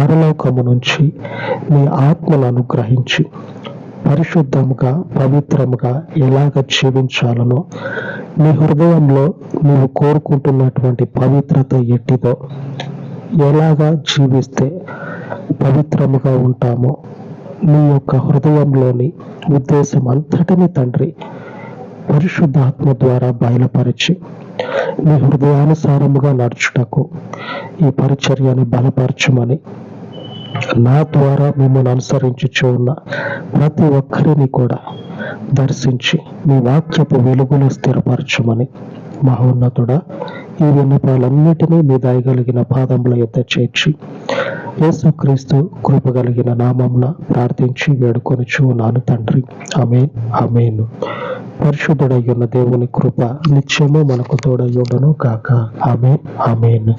పరలోకము నుంచి మీ ఆత్మను అనుగ్రహించి. పరిశుద్ధముగా పవిత్రముగా ఎలాగ జీవించాలనో మీ హృదయంలో నీవు కోరుకుంటున్నటువంటి పవిత్రత ఎట్టిదో ఎలాగా జీవిస్తే పవిత్రముగా ఉంటామో నీ యొక్క హృదయంలోని ఉద్దేశం అంతటిని తండ్రి పరిశుద్ధాత్మ ద్వారా బయలుపరిచి మీ హృదయానుసారముగా నడుచుటకు ఈ పరిచర్యని బలపరచమని నా ద్వారా మిమ్మల్ని అనుసరించుచు ఉన్న ప్రతి ఒక్కరిని కూడా దర్శించి మీ వాక్యపు వెలుగులో స్థిరపరచమని మహోన్నతుడా ఈ విన్నపాలన్నిటినీ మీ దయగలిగిన పాదముల యొక్క చేర్చి యేసుక్రీస్తు కృప కలిగిన నామమున ప్రార్థించి వేడుకొని ఉన్నాను తండ్రి. అమేన్ అమేను పరిశుద్ధుడై ఉన్న దేవుని కృప నిత్యము మనకు తోడయ్యుండను కాక అమేన్ అమేన్